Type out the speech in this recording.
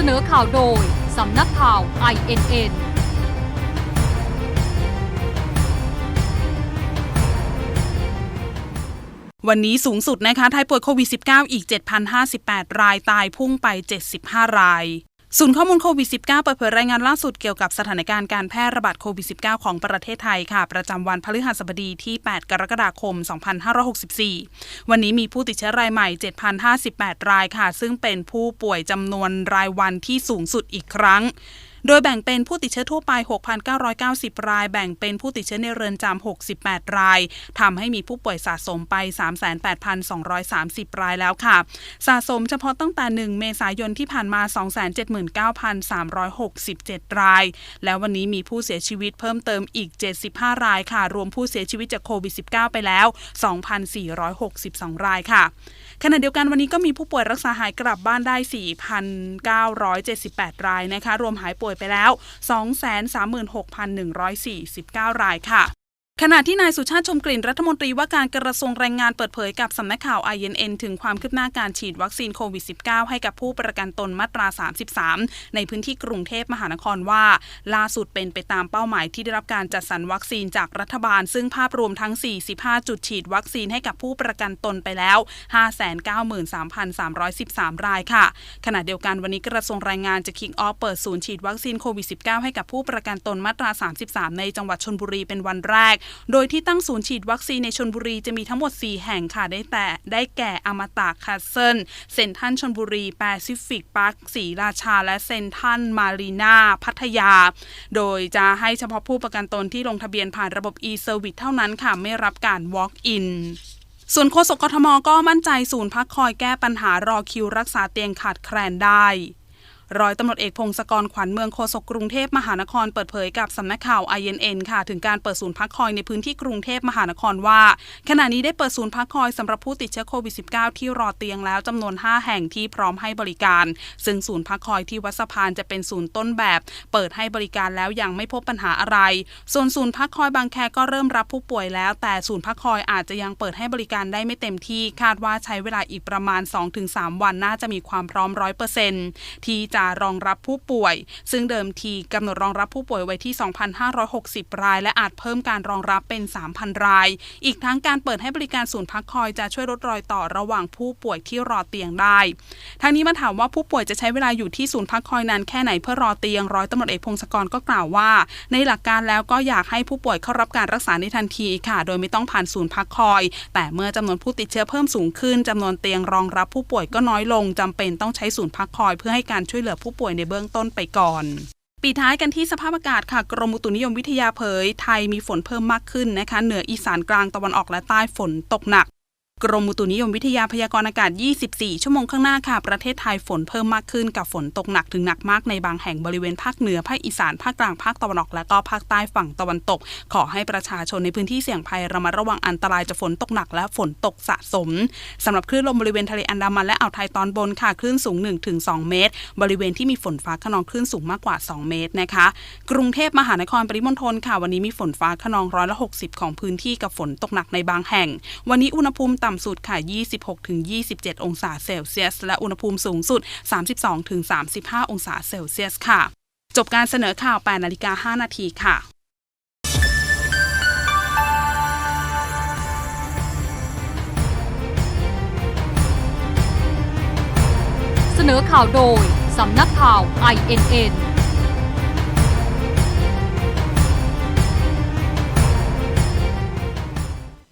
สนอข่าวโดย สำนักข่าว INN วันนี้สูงสุดนะคะไทยป่วยโควิด -19 อีก 7,058 รายตายพุ่งไป 75 ราย ศูนย์ข้อมูลโควิด -19 เปิดเผยรายงานล่าสุดเกี่ยวกับสถานการณ์การแพร่ระบาดโควิด -19 ของประเทศไทยค่ะ ประจำวันพฤหัสบดีที่ 8 กรกฎาคม 2564 วันนี้มีผู้ติดเชื้อรายใหม่ 7,058 รายค่ะ ซึ่งเป็นผู้ป่วยจำนวนรายวันที่สูงสุดอีกครั้ง โดยแบ่งเป็นผู้ติดเชื้อทั่วไป 6,990 ราย แบ่งเป็นผู้ติดเชื้อในเรือนจำ 68 ราย ทำให้มีผู้ป่วยสะสมไป 38,230 รายแล้วค่ะ สะสมเฉพาะตั้งแต่ 1 เมษายนที่ผ่านมา 279,367 ราย แล้ววันนี้มีผู้เสียชีวิตเพิ่มเติมอีก 75 รายค่ะ รวมผู้เสียชีวิตจากโควิด -19 ไปแล้ว 2,462 รายค่ะ ขณะเดียวกันวันนี้ก็มีผู้ป่วยรักษาหายกลับบ้านได้ 4,978 รายนะคะ รวมหายป่วยไปแล้ว 236,149 รายค่ะ ขณะที่นายสุชาติชมกลิ่นรัฐมนตรีว่าการกระทรวงแรงงานเปิดเผยกับสำนักข่าว INN ถึงความคืบหน้าการฉีดวัคซีนโควิด -19 ให้กับผู้ประกันตนมาตรา 33 ในพื้นที่กรุงเทพมหานครว่า ล่าสุดเป็นไปตามเป้าหมายที่ได้รับการจัดสรรวัคซีนจากรัฐบาล ซึ่งภาพรวมทั้ง 45 จุดฉีดวัคซีนให้กับผู้ประกันตนไปแล้ว 593,313 รายค่ะ ขณะเดียวกันวันนี้กระทรวงแรงงานจะคิกออฟเปิดศูนย์ฉีดวัคซีนโควิด -19 ให้กับผู้ประกันตนมาตรา 33 ในจังหวัดชนบุรีเป็นวันแรกโดยที่ตั้งศูนย์ฉีดวัคซีนในชนบุรีจะมีทั้งหมด 4 แห่งค่ะ ได้แต่ได้แก่อมตะคาเซิลเซนทันชนบุรีแปซิฟิกพาร์คศรีราชา และเซนทันมารีนาพัทยา โดยจะให้เฉพาะผู้ประกันตนที่ลงทะเบียนผ่านระบบ e-service เท่านั้นค่ะ ไม่รับการ walk in ส่วนโฆษกกทมก็มั่นใจศูนย์พักคอยแก้ปัญหารอคิวรักษาเตียงขาดแคลนได้ ร้อยตำรวจเอกพงศกรขวัญเมืองโฆษกกรุงเทพมหานครเปิดเผยกับสำนักข่าว INN ค่ะถึงการเปิดศูนย์พักคอยในพื้นที่กรุงเทพมหานครว่า ขณะนี้ได้เปิดศูนย์พักคอยสำหรับผู้ติดเชื้อโควิด -19 ที่รอเตียงแล้วจำนวน 5 แห่งที่พร้อมให้บริการ ซึ่งศูนย์พักคอยที่วัดสะพานจะเป็นศูนย์ต้นแบบ เปิดให้บริการแล้วยังไม่พบปัญหาอะไร ส่วนศูนย์พักคอยบางแคก็เริ่มรับผู้ป่วยแล้ว แต่ศูนย์พักคอยอาจจะยังเปิดให้บริการได้ไม่เต็มที่คาดว่าใช้เวลาอีกประมาณ 2-3 วันน่าจะมีความพร้อม100%ที่จะรองรับผู้ป่วย ซึ่งเดิมทีกำหนดรองรับผู้ป่วยไว้ที่ 2,560 ราย และอาจเพิ่มการรองรับเป็น 3,000 ราย อีกทั้งการเปิดให้บริการศูนย์พักคอยจะช่วยลดรอยต่อระหว่างผู้ป่วยที่รอเตียงได้ ทางนี้มาถามว่าผู้ป่วยจะใช้เวลาอยู่ที่ศูนย์พักคอยนานแค่ไหนเพื่อรอเตียงร้อยตำรวจเอกพงศกรก็กล่าวว่า ในหลักการแล้วก็อยากให้ผู้ป่วยเข้ารับการรักษาในทันทีค่ะ โดยไม่ต้องผ่านศูนย์พักคอย แต่เมื่อจำนวนผู้ติดเชื้อเพิ่มสูงขึ้นจำนวนเตียงรองรับผู้ป่วยก็น้อยลงจำเป็นต้องใช้ศูนย์พักคอยเพื่อให้การช่วยเหลือผู้ป่วยในเบื้องต้นไปก่อนปีท้ายกันที่สภาพอากาศค่ะกรมอุตุนิยมวิทยาเผย ไทยมีฝนเพิ่มมากขึ้นนะคะ เหนืออีสานกลางตะวันออกและใต้ฝนตกหนัก กรมอุตุนิยมวิทยาพยากรณ์อากาศ 24 ชั่วโมงข้างหน้าค่ะ ประเทศไทยฝนเพิ่มมากขึ้นกับฝนตกหนักถึงหนักมากในบางแห่งบริเวณภาคเหนือ ภาคอีสาน ภาคกลาง ภาคตะวันออกและก็ภาคใต้ฝั่งตะวันตก ขอให้ประชาชนในพื้นที่เสี่ยงภัยระมัดระวังอันตรายจากฝนตกหนักและฝนตกสะสมสำหรับคลื่นลมบริเวณทะเลอันดามันและอ่าวไทยตอนบนค่ะ คลื่นสูง 1-2 เมตร บริเวณที่มีฝนฟ้าขนองคลื่นสูงมากกว่า 2 เมตรนะคะ กรุงเทพมหานครปริมณฑลค่ะ วันนี้มีฝนฟ้าขนองร้อยละ60 ของพื้นที่กับฝนตกหนักในบางแห่ง วันนี้อุณหภูมิต่ำสุดค่ะ 26-27 องศาเซลเซียส และอุณหภูมิสูงสุด 32-35 องศาเซลเซียสค่ะ จบการเสนอข่าว8นาฬิกา5นาทีค่ะเสนอข่าวโดย สำนักข่าว INN